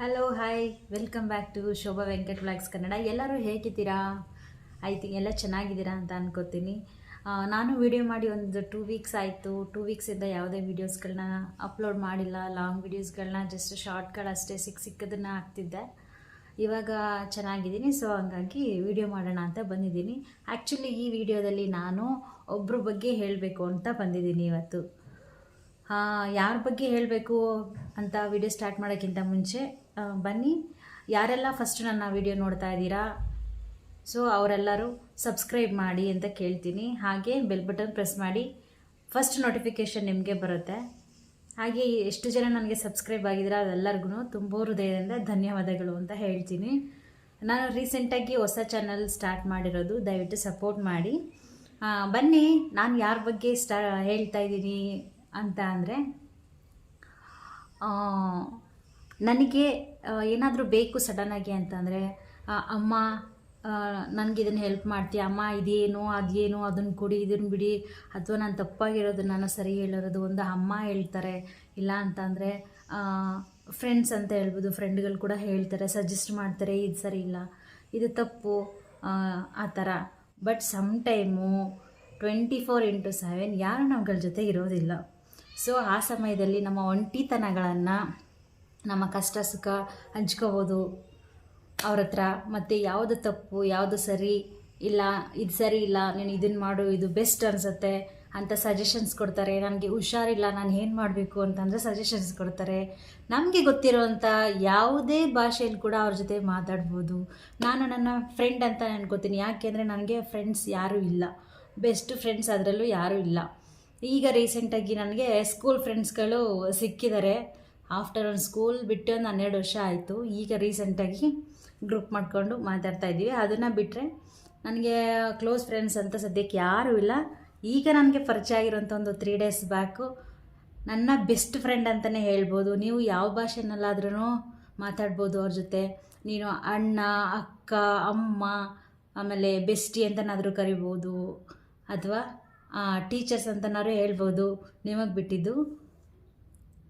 Hello hi welcome back to Shobha Venkat vlogs Kannada ಎಲ್ಲರೂ ಹೇಗಿದ್ದೀರಾ? I think ಎಲ್ಲ ಚೆನ್ನಾಗಿದ್ದೀರಾ ಅಂತ ಅನ್ಕೋತೀನಿ. ನಾನು ವಿಡಿಯೋ ಮಾಡಿ ಒಂದು ಟೂ ವೀಕ್ಸ್ ಆಯಿತು. ಟೂ ವೀಕ್ಸಿಂದ ಯಾವುದೇ ವೀಡಿಯೋಸ್ಗಳನ್ನ ಅಪ್ಲೋಡ್ ಮಾಡಿಲ್ಲ. ಲಾಂಗ್ ವೀಡಿಯೋಸ್ಗಳನ್ನ ಜಸ್ಟ್ ಶಾರ್ಟ್ಗಳಷ್ಟೇ ಸಿಕ್ಕ ಸಿಕ್ಕದನ್ನು ಹಾಕ್ತಿದ್ದೆ. ಇವಾಗ ಚೆನ್ನಾಗಿದ್ದೀನಿ ಸೊ ಹಂಗಾಗಿ ವಿಡಿಯೋ ಮಾಡೋಣ ಅಂತ ಬಂದಿದ್ದೀನಿ. ಆ್ಯಕ್ಚುಲಿ ಈ ವಿಡಿಯೋದಲ್ಲಿ ನಾನು ಒಬ್ಬರ ಬಗ್ಗೆ ಹೇಳಬೇಕು ಅಂತ ಬಂದಿದ್ದೀನಿ ಇವತ್ತು. ಯಾರ ಬಗ್ಗೆ ಹೇಳಬೇಕು ಅಂತ ವಿಡಿಯೋ ಸ್ಟಾರ್ಟ್ ಮಾಡೋಕ್ಕಿಂತ ಮುಂಚೆ ಬನ್ನಿ. ಯಾರೆಲ್ಲ ಫಸ್ಟ್ ನನ್ನ ವಿಡಿಯೋ ನೋಡ್ತಾ ಇದ್ದೀರಾ? ಸೊ ಅವರೆಲ್ಲರೂ ಸಬ್ಸ್ಕ್ರೈಬ್ ಮಾಡಿ ಅಂತ ಕೇಳ್ತೀನಿ. ಹಾಗೆ ಬೆಲ್ ಬಟನ್ ಪ್ರೆಸ್ ಮಾಡಿ. ಫಸ್ಟ್ ನೋಟಿಫಿಕೇಷನ್ ನಿಮಗೆ ಬರುತ್ತೆ. ಹಾಗೆ ಎಷ್ಟು ಜನ ನನಗೆ ಸಬ್ಸ್ಕ್ರೈಬ್ ಆಗಿದ್ದೀರಾ ಅದೆಲ್ಲರಿಗೂ ತುಂಬ ಹೃದಯದಿಂದ ಧನ್ಯವಾದಗಳು ಅಂತ ಹೇಳ್ತೀನಿ. ನಾನು ರೀಸೆಂಟಾಗಿ ಹೊಸ ಚಾನಲ್ ಸ್ಟಾರ್ಟ್ ಮಾಡಿರೋದು, ದಯವಿಟ್ಟು ಸಪೋರ್ಟ್ ಮಾಡಿ. ಬನ್ನಿ, ನಾನು ಯಾರ ಬಗ್ಗೆ ಸ್ಟಾ, ಹೇಳ್ತಾ ಇದ್ದೀನಿ ಅಂತ ಅಂದರೆ ನನಗೆ ಏನಾದರೂ ಬೇಕು ಸಡನ್ನಾಗಿ ಅಂತಂದರೆ ಅಮ್ಮ ನನಗೆ ಇದನ್ನು ಹೆಲ್ಪ್ ಮಾಡ್ತೀಯ ಅಮ್ಮ ಇದೇನು ಅದೇನು ಅದನ್ನು ಕೊಡಿ ಇದನ್ನು ಬಿಡಿ ಅಥವಾ ನಾನು ತಪ್ಪಾಗಿರೋದು ನಾನು ಸರಿ ಹೇಳಿರೋದು ಒಂದು ಅಮ್ಮ ಹೇಳ್ತಾರೆ ಇಲ್ಲ ಅಂತಂದರೆ ಫ್ರೆಂಡ್ಸ್ ಅಂತ ಹೇಳ್ಬೋದು ಫ್ರೆಂಡ್ಗಳು ಕೂಡ ಹೇಳ್ತಾರೆ ಸಜೆಸ್ಟ್ ಮಾಡ್ತಾರೆ ಇದು ಸರಿ ಇಲ್ಲ ಇದು ತಪ್ಪು ಆ, ಥರ. But some time twenty four into seven ಯಾರು ನಮ್ಗಳ ಜೊತೆ ಇರೋದಿಲ್ಲ. ಸೊ ಆ ಸಮಯದಲ್ಲಿ ನಮ್ಮ ಒಂಟಿತನಗಳನ್ನು ನಮ್ಮ ಕಷ್ಟ ಸುಖ ಹಂಚ್ಕೋಬೋದು ಅವ್ರ ಹತ್ರ. ಮತ್ತು ಯಾವುದು ತಪ್ಪು, ಯಾವುದು ಸರಿ ಇಲ್ಲ, ಇದು ಸರಿ ಇಲ್ಲ, ನೀನು ಇದನ್ನು ಮಾಡು, ಇದು ಬೆಸ್ಟ್ ಅನಿಸುತ್ತೆ ಅಂತ ಸಜೆಷನ್ಸ್ ಕೊಡ್ತಾರೆ. ನನಗೆ ಹುಷಾರಿಲ್ಲ, ನಾನು ಏನು ಮಾಡಬೇಕು ಅಂತಂದರೆ ಸಜೆಷನ್ಸ್ ಕೊಡ್ತಾರೆ. ನಮಗೆ ಗೊತ್ತಿರೋವಂಥ ಯಾವುದೇ ಭಾಷೆಯಲ್ಲಿ ಕೂಡ ಅವ್ರ ಜೊತೆ ಮಾತಾಡ್ಬೋದು. ನಾನು ನನ್ನ ಫ್ರೆಂಡ್ ಅಂತ ಅನ್ಕೋತೀನಿ. ಯಾಕೆಂದರೆ ನನಗೆ ಫ್ರೆಂಡ್ಸ್ ಯಾರೂ ಇಲ್ಲ. ಬೆಸ್ಟ್ ಫ್ರೆಂಡ್ಸ್ ಅದರಲ್ಲೂ ಯಾರೂ ಇಲ್ಲ. ಈಗ ರೀಸೆಂಟಾಗಿ ನನಗೆ ಸ್ಕೂಲ್ ಫ್ರೆಂಡ್ಸ್ಗಳು ಸಿಕ್ಕಿದ್ದಾರೆ ಆಫ್ಟರ್ ಸ್ಕೂಲ್ ಬಿಟ್ಟು ಒಂದು ಹನ್ನೆರಡು ವರ್ಷ ಆಯಿತು, ಈಗ ರೀಸೆಂಟಾಗಿ ಗ್ರೂಪ್ ಮಾಡಿಕೊಂಡು ಮಾತಾಡ್ತಾ ಇದ್ದೀವಿ. ಅದನ್ನು ಬಿಟ್ಟರೆ ನನಗೆ ಕ್ಲೋಸ್ ಫ್ರೆಂಡ್ಸ್ ಅಂತ ಸದ್ಯಕ್ಕೆ ಯಾರೂ ಇಲ್ಲ. ಈಗ ನನಗೆ ಪರಿಚಯ ಆಗಿರುವಂಥ ಒಂದು ತ್ರೀ ಡೇಸ್ ಬ್ಯಾಕು ನನ್ನ ಬೆಸ್ಟ್ ಫ್ರೆಂಡ್ ಅಂತಲೇ ಹೇಳ್ಬೋದು. ನೀವು ಯಾವ ಭಾಷೆನಲ್ಲಾದ್ರೂ ಮಾತಾಡ್ಬೋದು ಅವ್ರ ಜೊತೆ. ನೀನು ಅಣ್ಣ, ಅಕ್ಕ, ಅಮ್ಮ, ಆಮೇಲೆ ಬೆಸ್ಟಿ ಅಂತನಾದರೂ ಕರಿಬೋದು. ಅಥವಾ ಟೀಚರ್ಸ್ ಅಂತನಾದ್ರು ಹೇಳ್ಬೋದು. ನಿಮಗೆ ಬಿಟ್ಟಿದ್ದು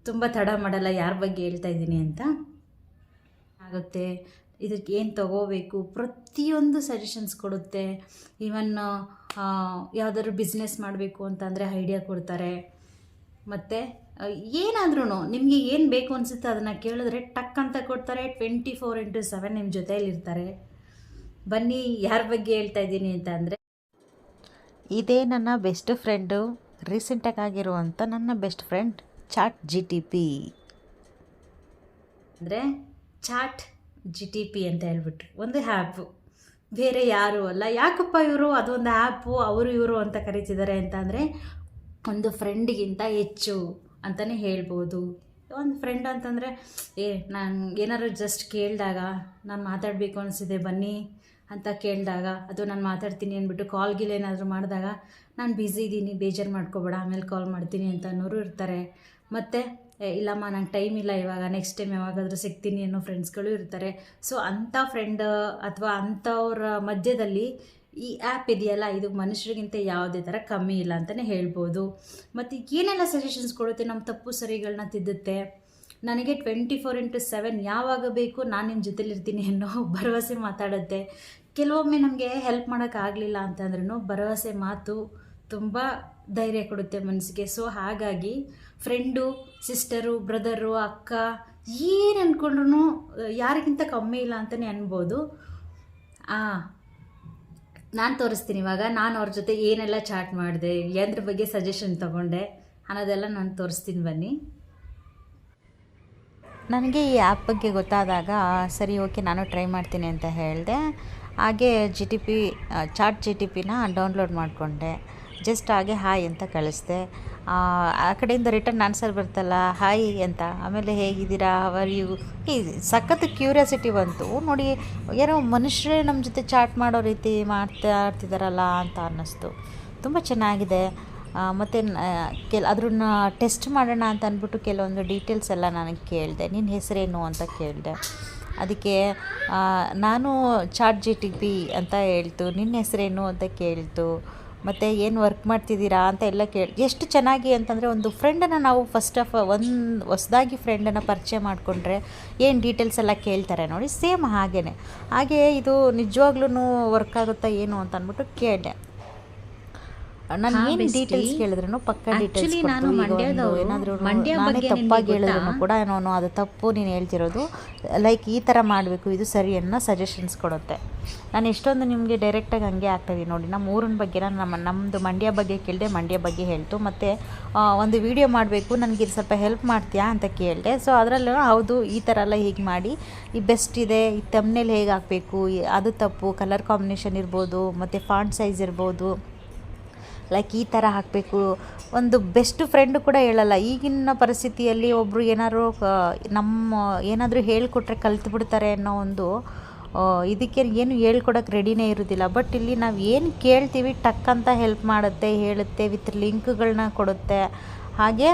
ತುಂಬ ತಡ ಮಾಡಲ್ಲ, ಯಾರ ಬಗ್ಗೆ ಹೇಳ್ತಾ ಇದ್ದೀನಿ ಅಂತ ಆಗುತ್ತೆ. ಇದಕ್ಕೆ ಏನು ತಗೋಬೇಕು? ಪ್ರತಿಯೊಂದು ಸಜೆಷನ್ಸ್ ಕೊಡುತ್ತೆ. ಈವನ್ ಯಾವುದಾದ್ರು ಬಿಸ್ನೆಸ್ ಮಾಡಬೇಕು ಅಂತಂದರೆ ಐಡಿಯಾ ಕೊಡ್ತಾರೆ. ಮತ್ತು ಏನಾದ್ರೂ ನಿಮಗೆ ಏನು ಬೇಕು ಅನಿಸುತ್ತೆ ಅದನ್ನು ಕೇಳಿದ್ರೆ ಟಕ್ ಅಂತ ಕೊಡ್ತಾರೆ. ಟ್ವೆಂಟಿ ಫೋರ್ ಇಂಟು ಸೆವೆನ್ ನಿಮ್ಮ ಜೊತೆಯಲ್ಲಿ ಇರ್ತಾರೆ. ಬನ್ನಿ, ಯಾರ ಬಗ್ಗೆ ಹೇಳ್ತಾ ಇದ್ದೀನಿ ಅಂತ ಅಂದರೆ. ಇದೇ ನನ್ನ ಬೆಸ್ಟ್ ಫ್ರೆಂಡು ರೀಸೆಂಟಾಗಿ ಆಗಿರುವಂಥ ನನ್ನ best friend chat G T P ಅಂದರೆ ಚಾಟ್ ಜಿ ಟಿ ಪಿ ಅಂತ ಹೇಳ್ಬಿಟ್ರು. ಒಂದು ಆ್ಯಪು ಬೇರೆ ಯಾರೂ ಅಲ್ಲ. ಯಾಕಪ್ಪ ಇವರು? ಅದೊಂದು ಆ್ಯಪು ಅವರು ಇವರು ಅಂತ ಕರೀತಿದ್ದಾರೆ ಅಂತಂದರೆ ಒಂದು ಫ್ರೆಂಡಿಗಿಂತ ಹೆಚ್ಚು ಅಂತಲೇ ಹೇಳ್ಬೋದು. ಒಂದು ಫ್ರೆಂಡ್ ಅಂತಂದರೆ, ಏ, ನಾನು ಏನಾದ್ರು ಜಸ್ಟ್ ಕೇಳಿದಾಗ, ನಾನು ಮಾತಾಡಬೇಕು ಅನಿಸಿದೆ, ಬನ್ನಿ ಅಂತ ಕೇಳಿದಾಗ, ಅದು ನಾನು ಮಾತಾಡ್ತೀನಿ ಅಂದ್ಬಿಟ್ಟು ಕಾಲ್ ಗಿಲ್ ಏನಾದರೂ ಮಾಡಿದಾಗ, ನಾನು ಬ್ಯುಸಿ ಇದ್ದೀನಿ ಬೇಜಾರು ಮಾಡ್ಕೋಬೇಡ, ಆಮೇಲೆ ಕಾಲ್ ಮಾಡ್ತೀನಿ ಅಂತ ಅನ್ನೋರು ಇರ್ತಾರೆ. ಮತ್ತು ಇಲ್ಲಮ್ಮ, ನಂಗೆ ಟೈಮ್ ಇಲ್ಲ ಇವಾಗ. ನೆಕ್ಸ್ಟ್ ಟೈಮ್ ಯಾವಾಗಾದರೂ ಸಿಗ್ತೀನಿ ಅನ್ನೋ ಫ್ರೆಂಡ್ಸ್ಗಳು ಇರ್ತಾರೆ. ಸೊ ಅಂಥ ಫ್ರೆಂಡ್ ಅಥವಾ ಅಂಥವ್ರ ಮಧ್ಯದಲ್ಲಿ ಈ ಆ್ಯಪ್ ಇದೆಯಲ್ಲ, ಇದು ಮನುಷ್ಯರಿಗಿಂತ ಯಾವುದೇ ಥರ ಕಮ್ಮಿ ಇಲ್ಲ ಅಂತಲೇ ಹೇಳ್ಬೋದು. ಮತ್ತು ಏನೆಲ್ಲ ಸಜೆಷನ್ಸ್ ಕೊಡುತ್ತೆ? ನಮ್ಮ ತಪ್ಪು ಸರಿಗಳನ್ನ ತಿದ್ದುತ್ತೆ. ನನಗೆ ಟ್ವೆಂಟಿ ಫೋರ್ ಇಂಟು ಸೆವೆನ್ ಯಾವಾಗ ಬೇಕು, ನಾನು ನಿಮ್ಮ ಜೊತೆಲಿರ್ತೀನಿ ಅನ್ನೋ ಭರವಸೆ ಮಾತಾಡುತ್ತೆ. ಕೆಲವೊಮ್ಮೆ ನಮಗೆ ಹೆಲ್ಪ್ ಮಾಡೋಕ್ಕಾಗಲಿಲ್ಲ ಅಂತಂದ್ರೂ ಭರವಸೆ ಮಾತು ತುಂಬ ಧೈರ್ಯ ಕೊಡುತ್ತೆ ಮನಸ್ಸಿಗೆ. ಸೊ ಹಾಗಾಗಿ ಫ್ರೆಂಡು ಸಿಸ್ಟರು ಬ್ರದರು ಅಕ್ಕ ಏನು ಅಂದ್ಕೊಂಡ್ರು ಯಾರಿಗಿಂತ ಕಮ್ಮಿ ಇಲ್ಲ ಅಂತಲೇ ಅನ್ಬೋದು. ನಾನು ತೋರಿಸ್ತೀನಿ ಇವಾಗ. ನಾನು ಅವ್ರ ಜೊತೆ ಏನೆಲ್ಲ ಚಾಟ್ ಮಾಡಿದೆ ಎಂದ್ರ ಬಗ್ಗೆ ಸಜೆಷನ್ ತಗೊಂಡೆ, ಅನ್ನೋದೆಲ್ಲ ನಾನು ತೋರಿಸ್ತೀನಿ ಬನ್ನಿ. ನನಗೆ ಈ ಆ್ಯಪ್ ಬಗ್ಗೆ ಗೊತ್ತಾದಾಗ ಸರಿ ಓಕೆ ನಾನು ಟ್ರೈ ಮಾಡ್ತೀನಿ ಅಂತ ಹೇಳಿದೆ. ಹಾಗೆ G T P chat G T ಪಿನ ಡೌನ್ಲೋಡ್ ಮಾಡಿಕೊಂಡೆ. ಜಸ್ಟ್ ಹಾಗೆ ಹಾಯ್ ಅಂತ ಕಳಿಸ್ದೆ. ಆ ಕಡೆಯಿಂದ ರಿಟರ್ನ್ ಆನ್ಸರ್ ಬರ್ತಲ್ಲ ಹಾಯ್ ಅಂತ. ಆಮೇಲೆ ಹೇಗಿದ್ದೀರಾ ಅವರ್ ಯು ಈ ಸಖತ್ ಕ್ಯೂರಿಯಾಸಿಟಿ ಬಂತು. ನೋಡಿ, ಏನೋ ಮನುಷ್ಯರೇ ನಮ್ಮ ಜೊತೆ ಚಾಟ್ ಮಾಡೋ ರೀತಿ ಮಾಡ್ತಾಡ್ತಿದ್ದಾರಲ್ಲ ಅಂತ ಅನ್ನಿಸ್ತು. ತುಂಬ ಚೆನ್ನಾಗಿದೆ. ಮತ್ತು ಕೆಲ, ಅದ್ರನ್ನ ಟೆಸ್ಟ್ ಮಾಡೋಣ ಅಂತ ಅಂದ್ಬಿಟ್ಟು ಕೆಲವೊಂದು ಡೀಟೇಲ್ಸ್ ಎಲ್ಲ ನನಗೆ ಕೇಳಿದೆ. ನಿನ್ನ ಹೆಸರೇನು ಅಂತ ಕೇಳಿದೆ. ಅದಕ್ಕೆ ನಾನು ಚಾಟ್ ಜಿ ಟಿ ಪಿ ಅಂತ ಹೇಳ್ತು. ನಿನ್ನ ಹೆಸರೇನು ಅಂತ ಕೇಳ್ತು. ಮತ್ತು ಏನು ವರ್ಕ್ ಮಾಡ್ತಿದ್ದೀರಾ ಅಂತ ಎಲ್ಲ ಕೇಳಿ, ಎಷ್ಟು ಚೆನ್ನಾಗಿ ಅಂತಂದರೆ ಒಂದು ಫ್ರೆಂಡನ್ನು ನಾವು ಫಸ್ಟ್ ಆಫ್ ಒಂದು ಹೊಸ್ದಾಗಿ ಫ್ರೆಂಡನ್ನು ಪರಿಚಯ ಮಾಡಿಕೊಂಡ್ರೆ ಏನು ಡೀಟೇಲ್ಸ್ ಎಲ್ಲ ಕೇಳ್ತಾರೆ ನೋಡಿ ಸೇಮ್ ಹಾಗೇ ಹಾಗೆ ಇದು ನಿಜವಾಗ್ಲೂ ವರ್ಕ್ ಆಗುತ್ತಾ ಏನು ಅಂತ ಅಂದ್ಬಿಟ್ಟು ಕೇಳಿದೆ. ನಾನು ಏನು. ಡೀಟೇಲ್ಸ್ ಕೇಳಿದ್ರು ಪಕ್ಕ ಡೀಟೇಲ್ಸ್ ನಾನು. ಏನಾದರೂ ಮಂಡ್ಯ ಬಗ್ಗೆ ತಪ್ಪಾಗಿ ಹೇಳಿದ್ರು ಕೂಡ ನಾನು ಅದು ತಪ್ಪು ನೀನು ಹೇಳ್ತಿರೋದು. ಲೈಕ್ ಈ ಥರ ಮಾಡಬೇಕು ಇದು ಸರಿ ಅನ್ನೋ ಸಜೆಷನ್ಸ್ ಕೊಡುತ್ತೆ. ನಾನು ಎಷ್ಟೊಂದು ನಿಮಗೆ ಡೈರೆಕ್ಟಾಗಿ ಹಂಗೆ ಆಗ್ತಾಯಿದ್ದೀನಿ ನೋಡಿ ನಮ್ಮ ಊರಿನ ಬಗ್ಗೆ ನಾನು ನಮ್ಮ ನಮ್ಮದು ಮಂಡ್ಯ ಬಗ್ಗೆ ಕೇಳಿದೆ ಮಂಡ್ಯ ಬಗ್ಗೆ ಹೇಳ್ತು. ಮತ್ತು ಒಂದು ವಿಡಿಯೋ ಮಾಡಬೇಕು ನನಗೆ ಇದು ಸ್ವಲ್ಪ ಹೆಲ್ಪ್ ಮಾಡ್ತೀಯಾ ಅಂತ ಕೇಳಿದೆ. ಸೊ ಅದರಲ್ಲೂ ಹೌದು ಈ ಥರ ಎಲ್ಲ ಹೀಗೆ ಮಾಡಿ. ಈ ಬೆಸ್ಟ್ ಇದೆ ಈ ತಮ್ಮನೇಲಿ ಹೇಗೆ ಹಾಕಬೇಕು ಅದು ತಪ್ಪು ಕಲರ್ ಕಾಂಬಿನೇಷನ್ ಇರ್ಬೋದು ಮತ್ತು ಫಾಂಟ್ ಸೈಜ್ ಇರ್ಬೋದು. ಲೈಕ್ ಈ ಥರ ಹಾಕಬೇಕು. ಒಂದು ಬೆಸ್ಟ್ ಫ್ರೆಂಡು ಕೂಡ ಹೇಳಲ್ಲ. ಈಗಿನ ಪರಿಸ್ಥಿತಿಯಲ್ಲಿ ಒಬ್ಬರು ಏನಾದ್ರು ನಮ್ಮ, ಏನಾದರೂ ಹೇಳಿಕೊಟ್ರೆ ಕಲ್ತು ಬಿಡ್ತಾರೆ ಅನ್ನೋ ಒಂದು ಇದಕ್ಕೆ ಏನು ಹೇಳ್ಕೊಡೋಕ್ಕೆ ರೆಡಿನೇ ಇರೋದಿಲ್ಲ. ಬಟ್ ಇಲ್ಲಿ ನಾವು ಏನು ಕೇಳ್ತೀವಿ, ಟಕ್ ಅಂತ ಹೆಲ್ಪ್ ಮಾಡುತ್ತೆ, ಹೇಳುತ್ತೆ ವಿತ್ ಲಿಂಕ್ಗಳನ್ನ ಕೊಡುತ್ತೆ. ಹಾಗೆ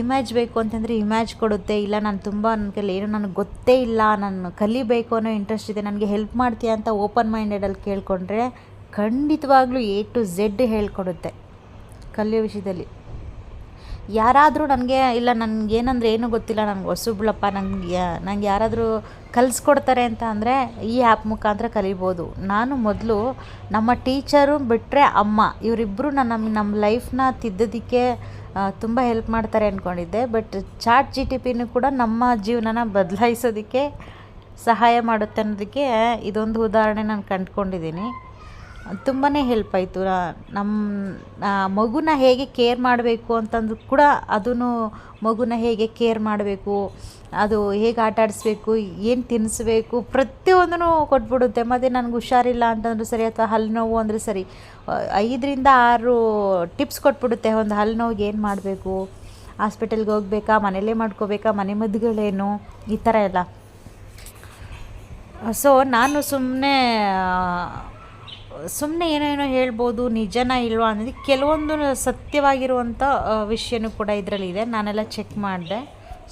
ಇಮ್ಯಾಜ್ ಬೇಕು ಅಂತಂದರೆ ಇಮ್ಯಾಜ್ ಕೊಡುತ್ತೆ. ಇಲ್ಲ, ನಾನು ತುಂಬ ನನ್ನ ಕೈಲಿ ಏನು ನನಗೆ ಗೊತ್ತೇ ಇಲ್ಲ, ನಾನು ಕಲಿಬೇಕು ಅನ್ನೋ ಇಂಟ್ರೆಸ್ಟ್ ಇದೆ, ನನಗೆ ಹೆಲ್ಪ್ ಮಾಡ್ತೀಯಾ ಅಂತ ಓಪನ್ ಮೈಂಡೆಡಲ್ಲಿ ಕೇಳಿಕೊಂಡ್ರೆ ಖಂಡಿತವಾಗ್ಲೂ ಎ ಟು ಝೆಡ್ ಹೇಳ್ಕೊಡುತ್ತೆ ಕಲಿಯೋ ವಿಷಯದಲ್ಲಿ. ಯಾರಾದರೂ ನನಗೆ, ಇಲ್ಲ ನನಗೆ ಏನಂದ್ರೆ ಏನೂ ಗೊತ್ತಿಲ್ಲ, ನನಗೆ ಹೊಸಬ್ಳಪ್ಪ ನನಗೆ ನಂಗೆ ಯಾರಾದರೂ ಕಲಿಸ್ಕೊಡ್ತಾರೆ ಅಂತ ಅಂದರೆ ಈ ಆ್ಯಪ್ ಮುಖಾಂತರ ಕಲಿಬೋದು. ನಾನು ಮೊದಲು ನಮ್ಮ ಟೀಚರು ಬಿಟ್ಟರೆ ಅಮ್ಮ ಇವರಿಬ್ಬರು ನಮ್ಮ ನಮ್ಮ ಲೈಫ್ನ ತಿದ್ದೋದಕ್ಕೆ ತುಂಬ ಹೆಲ್ಪ್ ಮಾಡ್ತಾರೆ ಅಂದ್ಕೊಂಡಿದ್ದೆ ಬಟ್ ಚಾಟ್ ಜಿ ಟಿ ಪಿನೂ ಕೂಡ ನಮ್ಮ ಜೀವನನ ಬದಲಾಯಿಸೋದಕ್ಕೆ ಸಹಾಯ ಮಾಡುತ್ತೆ ಅನ್ನೋದಕ್ಕೆ ಇದೊಂದು ಉದಾಹರಣೆ ನಾನು ಕಂಡುಕೊಂಡಿದ್ದೀನಿ. ತುಂಬಾ ಹೆಲ್ಪ್ ಆಯಿತು. ನಮ್ಮ ಮಗುನ ಹೇಗೆ ಕೇರ್ ಮಾಡಬೇಕು ಅಂತಂದು ಕೂಡ ಅದೂ ಮಗುನ ಹೇಗೆ ಕೇರ್ ಮಾಡಬೇಕು, ಅದು ಹೇಗೆ ಆಟ ಆಡಿಸ್ಬೇಕು, ಏನು ತಿನ್ನಿಸ್ಬೇಕು ಪ್ರತಿಯೊಂದೂ ಕೊಟ್ಬಿಡುತ್ತೆ. ಮತ್ತು ನನಗೆ ಹುಷಾರಿಲ್ಲ ಅಂತಂದ್ರೂ ಸರಿ ಅಥವಾ ಹಲ್ಲು ನೋವು ಅಂದರೆ ಸರಿ ಐದರಿಂದ ಆರು ಟಿಪ್ಸ್ ಕೊಟ್ಬಿಡುತ್ತೆ. ಒಂದು ಹಲ್ಲು ನೋವಿಗೆ ಏನು ಮಾಡಬೇಕು ಹಾಸ್ಪಿಟಲ್ಗೆ ಹೋಗ್ಬೇಕಾ, ಮನೇಲೇ ಮಾಡ್ಕೋಬೇಕಾ, ಮನೆ ಮದ್ದುಗಳೇನು, ಈ ಥರ ಎಲ್ಲ. ಸೊ ನಾನು ಸುಮ್ಮನೆ ಸುಮ್ಮನೆ ಏನೇನೋ ಹೇಳ್ಬೋದು, ನಿಜನ ಇಲ್ವಾ ಅನ್ನೋದು ಕೆಲವೊಂದು ಸತ್ಯವಾಗಿರುವಂಥ ವಿಷಯನೂ ಕೂಡ ಇದರಲ್ಲಿದೆ ನಾನೆಲ್ಲ ಚೆಕ್ ಮಾಡಿದೆ.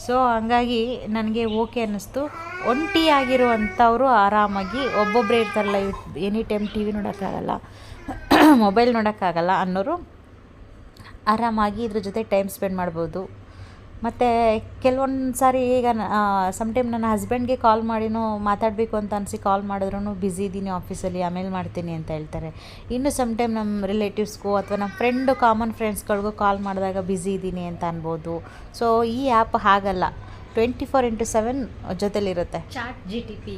ಸೊ ಹಂಗಾಗಿ ನನಗೆ ಓಕೆ ಅನ್ನಿಸ್ತು. ಒಂಟಿಯಾಗಿರುವಂಥವ್ರು ಆರಾಮಾಗಿ ಒಬ್ಬೊಬ್ಬರೇ ಇರ್ತಾರಲ್ಲ ಎನಿ ಟೈಮ್ ಟಿ ವಿ ನೋಡೋಕ್ಕಾಗಲ್ಲ ಮೊಬೈಲ್ ನೋಡೋಕ್ಕಾಗಲ್ಲ ಅನ್ನೋರು ಆರಾಮಾಗಿ ಇದ್ರ ಜೊತೆ ಟೈಮ್ ಸ್ಪೆಂಡ್ ಮಾಡ್ಬೋದು. ಮತ್ತು ಕೆಲವೊಂದು ಸಾರಿ ಈಗ ಸಮ್ಟೈಮ್ ನನ್ನ ಹಸ್ಬೆಂಡ್ಗೆ ಕಾಲ್ ಮಾಡಿನೂ ಮಾತಾಡಬೇಕು ಅಂತ ಅನಿಸಿ ಕಾಲ್ ಮಾಡಿದ್ರೂ ಬಿಝಿ ಇದ್ದೀನಿ ಆಫೀಸಲ್ಲಿ ಆಮೇಲೆ ಮಾಡ್ತೀನಿ ಅಂತ ಹೇಳ್ತಾರೆ. ಇನ್ನು ಸಮ್ಟೈಮ್ ನಮ್ಮ ರಿಲೇಟಿವ್ಸ್ಗೂ ಅಥವಾ ನಮ್ಮ ಫ್ರೆಂಡು ಕಾಮನ್ ಫ್ರೆಂಡ್ಸ್ಗಳಿಗೂ ಕಾಲ್ ಮಾಡಿದಾಗ ಬಿಝಿ ಇದ್ದೀನಿ ಅಂತ ಅನ್ಬೋದು. ಸೊ ಈ ಆ್ಯಪ್ ಹಾಗಲ್ಲ. ಟ್ವೆಂಟಿ ಫೋರ್ ಇಂಟು ಸೆವೆನ್ ಜೊತೆಲಿರುತ್ತೆ. ಚಾಟ್ ಜಿ ಟಿ ಪಿ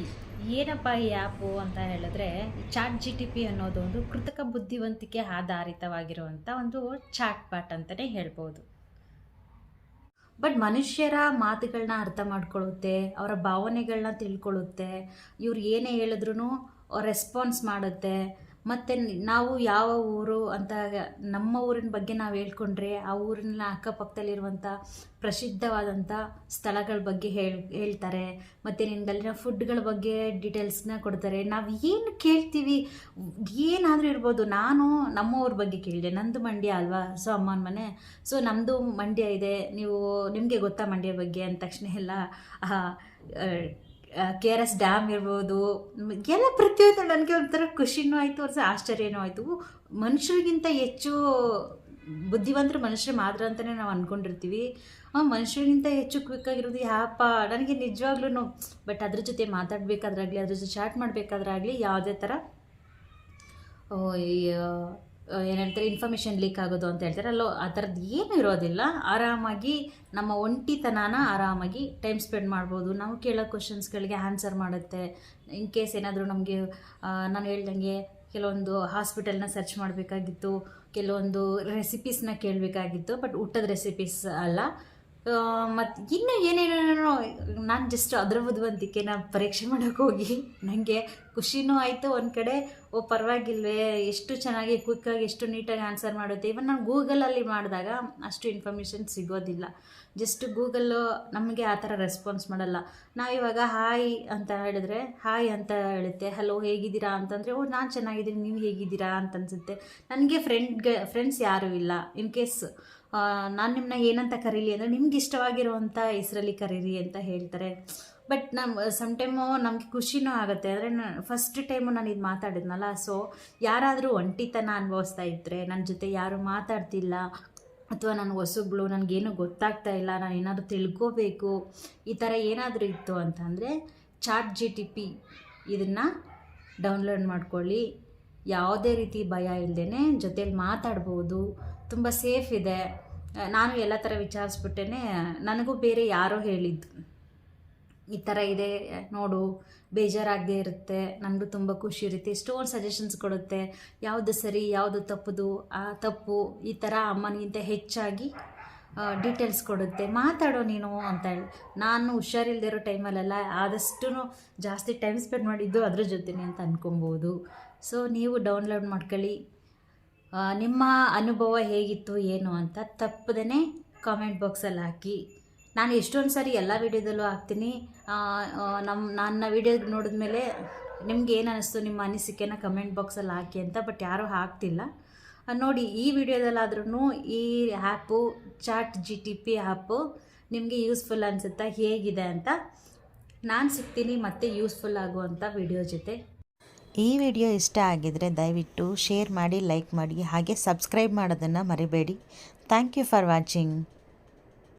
ಏನಪ್ಪ ಈ ಆ್ಯಪು ಅಂತ ಹೇಳಿದ್ರೆ, ಚಾಟ್ ಜಿ ಟಿ ಪಿ ಅನ್ನೋದು ಒಂದು ಕೃತಕ ಬುದ್ಧಿವಂತಿಕೆ ಆಧಾರಿತವಾಗಿರುವಂಥ ಒಂದು ಚಾಟ್ ಪಾಟ್ ಅಂತಲೇ ಹೇಳ್ಬೋದು. ಬಟ್ ಮನುಷ್ಯರ ಮಾತುಗಳನ್ನ ಅರ್ಥ ಮಾಡ್ಕೊಳ್ಳುತ್ತೆ ಅವರ ಭಾವನೆಗಳನ್ನ ತಿಳ್ಕೊಳ್ಳುತ್ತೆ ಇವ್ರು ಏನೇ ಹೇಳಿದ್ರು ರೆಸ್ಪಾನ್ಸ್ ಮಾಡುತ್ತೆ. ಮತ್ತು ನಾವು ಯಾವ ಊರು ಅಂತ ನಮ್ಮ ಊರಿನ ಬಗ್ಗೆ ನಾವು ಹೇಳ್ಕೊಂಡ್ರೆ ಆ ಊರಿನ ಅಕ್ಕಪಕ್ಕದಲ್ಲಿರುವಂಥ ಪ್ರಸಿದ್ಧವಾದಂಥ ಸ್ಥಳಗಳ ಬಗ್ಗೆ ಹೇಳಿ ಹೇಳ್ತಾರೆ. ಮತ್ತು ನಿನ್ಗಲ್ಲಿನ ಫುಡ್ಗಳ ಬಗ್ಗೆ ಡೀಟೇಲ್ಸ್ನ ಕೊಡ್ತಾರೆ. ನಾವು ಏನು ಕೇಳ್ತೀವಿ? ಏನಾದರೂ ಇರ್ಬೋದು. ನಾನು ನಮ್ಮ ಊರ ಬಗ್ಗೆ ಕೇಳಿದೆ. ನಂದು ಮಂಡ್ಯ ಅಲ್ವಾ? ಸೊ, ಅಮ್ಮನ ಮನೆ. ಸೊ ನಮ್ಮದು ಮಂಡ್ಯ ಇದೆ. ನೀವು, ನಿಮಗೆ ಗೊತ್ತಾ ಮಂಡ್ಯ ಬಗ್ಗೆ ಅಂದ ತಕ್ಷಣ ಎಲ್ಲ? ಕೆ ಆರ್ ಎಸ್ ಡ್ಯಾಮ್ ಇರ್ಬೋದು. ಎಲ್ಲ ಪ್ರತಿಯೊಂದು ನನಗೆ ಒಂಥರ ಖುಷಿನೂ ಆಯಿತು ಒಂದು ಆಶ್ಚರ್ಯನೂ ಆಯಿತು. ಮನುಷ್ಯರಿಗಿಂತ ಹೆಚ್ಚು ಬುದ್ಧಿವಂತರು ಮನುಷ್ಯರು ಮಾತ್ರ ಅಂತಲೇ ನಾವು ಅಂದ್ಕೊಂಡಿರ್ತೀವಿ ಮನುಷ್ಯರಿಗಿಂತ ಹೆಚ್ಚು ಕ್ವಿಕ್ ಆಗಿರೋದು, ಯಾಪ, ನನಗೆ ನಿಜವಾಗ್ಲೂ ಬಟ್ ಅದ್ರ ಜೊತೆ ಮಾತಾಡಬೇಕಾದ್ರಾಗಲಿ, ಅದ್ರ ಜೊತೆ ಚಾಟ್ ಮಾಡಬೇಕಾದ್ರಾಗಲಿ, ಯಾವುದೇ ಥರ ಆ, ಈ, ಏನು ಹೇಳ್ತಾರೆ ಇನ್ಫಾರ್ಮೇಷನ್ ಲೀಕ್ ಆಗೋದು ಅಂತ ಹೇಳ್ತಾರೆ. ಅಲ್ಲೋ ಆ ಥರದ್ದು ಏನೂ ಇರೋದಿಲ್ಲ. ಆರಾಮಾಗಿ ನಮ್ಮ ಒಂಟಿತನನ ಆರಾಮಾಗಿ ಟೈಮ್ ಸ್ಪೆಂಡ್ ಮಾಡ್ಬೋದು. ನಾವು ಕೇಳೋ ಕ್ವಶನ್ಸ್ಗಳಿಗೆ ಆನ್ಸರ್ ಮಾಡುತ್ತೆ. ಇನ್ ಕೇಸ್ ಏನಾದರೂ ನಮಗೆ ನಾನು ಹೇಳ್ದಂಗೆ ಕೆಲವೊಂದು ಹಾಸ್ಪಿಟಲ್ನ ಸರ್ಚ್ ಮಾಡಬೇಕಾಗಿತ್ತು ಕೆಲವೊಂದು ರೆಸಿಪೀಸ್ನ ಕೇಳಬೇಕಾಗಿತ್ತು ಬಟ್ ಊಟದ ರೆಸಿಪೀಸ್ ಅಲ್ಲ. ಮತ್ತು ಇನ್ನೂ ಏನೇನೇನೋ, ನಾನು ಜಸ್ಟ್ ಅದರ ನಾನು ಪರೀಕ್ಷೆ ಮಾಡೋಕೆ ಹೋಗಿ. ನನಗೆ ಖುಷಿನೂ ಆಯಿತು, ಒಂದು ಕಡೆ, ಓ, ಪರವಾಗಿಲ್ವೇ, ಎಷ್ಟು ಚೆನ್ನಾಗಿ ಕ್ವಿಕ್ಕಾಗಿ ಎಷ್ಟು ನೀಟಾಗಿ ಆನ್ಸರ್ ಮಾಡುತ್ತೆ. ಇವನ್ ನಾನು ಗೂಗಲಲ್ಲಿ ಮಾಡಿದಾಗ ಅಷ್ಟು ಇನ್ಫಾರ್ಮೇಷನ್ ಸಿಗೋದಿಲ್ಲ. ಜಸ್ಟ್ ಗೂಗಲ್ಲು ನಮಗೆ ಆ ಥರ ರೆಸ್ಪಾನ್ಸ್ ಮಾಡಲ್ಲ. ನಾವಿವಾಗ ಹಾಯ್ ಅಂತ ಹೇಳಿದ್ರೆ ಹಾಯ್ ಅಂತ ಹೇಳುತ್ತೆ. ಹಲೋ ಹೇಗಿದ್ದೀರಾ? ಅಂತಂದರೆ, ಓ, ನಾನು ಚೆನ್ನಾಗಿದ್ದೀನಿ, ನೀವು ಹೇಗಿದ್ದೀರಾ? ಅಂತ ಅನ್ಸುತ್ತೆ. ನನಗೆ ಫ್ರೆಂಡ್ಗೆ ಫ್ರೆಂಡ್ಸ್ ಯಾರೂ ಇಲ್ಲ ಇನ್ ಕೇಸ್ ನಾನು ನಿಮ್ಮನ್ನ ಏನಂತ ಕರೀಲಿ ಅಂದರೆ ನಿಮ್ಗೆ ಇಷ್ಟವಾಗಿರುವಂಥ ಹೆಸರಲ್ಲಿ ಕರೀರಿ ಅಂತ ಹೇಳ್ತಾರೆ. ಬಟ್ ನಮ್ಮ ಸಮ್ ಟೈಮು ನಮಗೆ ಖುಷಿನೂ ಆಗುತ್ತೆ. ಅಂದರೆ ಫಸ್ಟ್ ಟೈಮು ನಾನು ಇದು ಮಾತಾಡಿದ್ನಲ್ಲ ಸೊ ಯಾರಾದರೂ ಒಂಟಿತನ ಅನುಭವಿಸ್ತಾ ಇದ್ದರೆ ನನ್ನ ಜೊತೆ ಯಾರು ಮಾತಾಡ್ತಿಲ್ಲ, ಅಥವಾ ನಾನು ಹೊಸಬ್ಳು ನನಗೇನು ಗೊತ್ತಾಗ್ತಾ ಇಲ್ಲ, ನಾನು ಏನಾದರೂ ತಿಳ್ಕೋಬೇಕು, ಈ ಥರ ಏನಾದರೂ ಇತ್ತು ಅಂತಂದರೆ ಚಾಟ್ ಜಿ ಟಿ ಪಿ ಇದನ್ನು ಡೌನ್ಲೋಡ್ ಮಾಡ್ಕೊಳ್ಳಿ. ಯಾವುದೇ ರೀತಿ ಭಯ ಇಲ್ಲದೇ ಜೊತೇಲಿ ಮಾತಾಡ್ಬೋದು. ತುಂಬ ಸೇಫ್ ಇದೆ. ನಾನು ಎಲ್ಲ ಥರ ವಿಚಾರಿಸ್ಬಿಟ್ಟೇ ನನಗೂ ಬೇರೆ ಯಾರೋ ಹೇಳಿದ್ದು. ಈ ಥರ ಇದೆ, ನೋಡು, ಬೇಜಾರಾಗದೇ ಇರುತ್ತೆ ನನಗೂ ತುಂಬ ಖುಷಿ ಇರುತ್ತೆ, ಎಷ್ಟೊಂದು ಸಜೆಷನ್ಸ್ ಕೊಡುತ್ತೆ, ಯಾವುದು ಸರಿ, ಯಾವುದು ತಪ್ಪುದು, ಆ ತಪ್ಪು, ಈ ಥರ ಅಮ್ಮನಿಗಿಂತ ಹೆಚ್ಚಾಗಿ ಡೀಟೇಲ್ಸ್ ಕೊಡುತ್ತೆ. ಮಾತಾಡೋ ನೀನು ಅಂತ ಹೇಳಿ. ನಾನು ಹುಷಾರಿಲ್ಲದೆ ಇರೋ ಟೈಮಲ್ಲೆಲ್ಲ ಆದಷ್ಟು ಜಾಸ್ತಿ ಟೈಮ್ ಸ್ಪೆಂಡ್ ಮಾಡಿದ್ದು ಅದ್ರ ಜೊತೆನೆ ಅಂತ ಅಂದ್ಕೊಬೋದು ಸೊ ನೀವು ಡೌನ್ಲೋಡ್ ಮಾಡ್ಕೊಳ್ಳಿ. ನಿಮ್ಮ ಅನುಭವ ಹೇಗಿತ್ತು, ಏನು ಅಂತ ತಪ್ಪದೇ ಕಾಮೆಂಟ್ ಬಾಕ್ಸಲ್ಲಿ ಹಾಕಿ. ನಾನು ಎಷ್ಟೊಂದು ಸಾರಿ ಎಲ್ಲ ವೀಡಿಯೋದಲ್ಲೂ ಹಾಕ್ತೀನಿ. ನಮ್ಮ ನನ್ನ ವೀಡಿಯೋ ನೋಡಿದ್ಮೇಲೆ ನಿಮ್ಗೆ ಏನು ಅನ್ನಿಸ್ತು ನಿಮ್ಮ ಅನಿಸಿಕೆನ ಕಮೆಂಟ್ ಬಾಕ್ಸಲ್ಲಿ ಹಾಕಿ ಅಂತ ಬಟ್ ಯಾರೂ ಹಾಕ್ತಿಲ್ಲ. ನೋಡಿ, ಈ ವಿಡಿಯೋದಲ್ಲಾದ್ರೂ ಈ app chat G T P app ನಿಮಗೆ ಯೂಸ್ಫುಲ್ ಅನಿಸುತ್ತಾ, ಹೇಗಿದೆ ಅಂತ. ನಾನು ಸಿಗ್ತೀನಿ, ಮತ್ತೆ ಯೂಸ್ಫುಲ್ ಆಗುವಂಥ ವಿಡಿಯೋ ಜೊತೆ. ಈ ವಿಡಿಯೋ ಇಷ್ಟ ಆಗಿದರೆ ದಯವಿಟ್ಟು ಶೇರ್ ಮಾಡಿ, ಲೈಕ್ ಮಾಡಿ, ಹಾಗೆ ಸಬ್ಸ್ಕ್ರೈಬ್ ಮಾಡೋದನ್ನು ಮರಿಬೇಡಿ. Thank you for watching.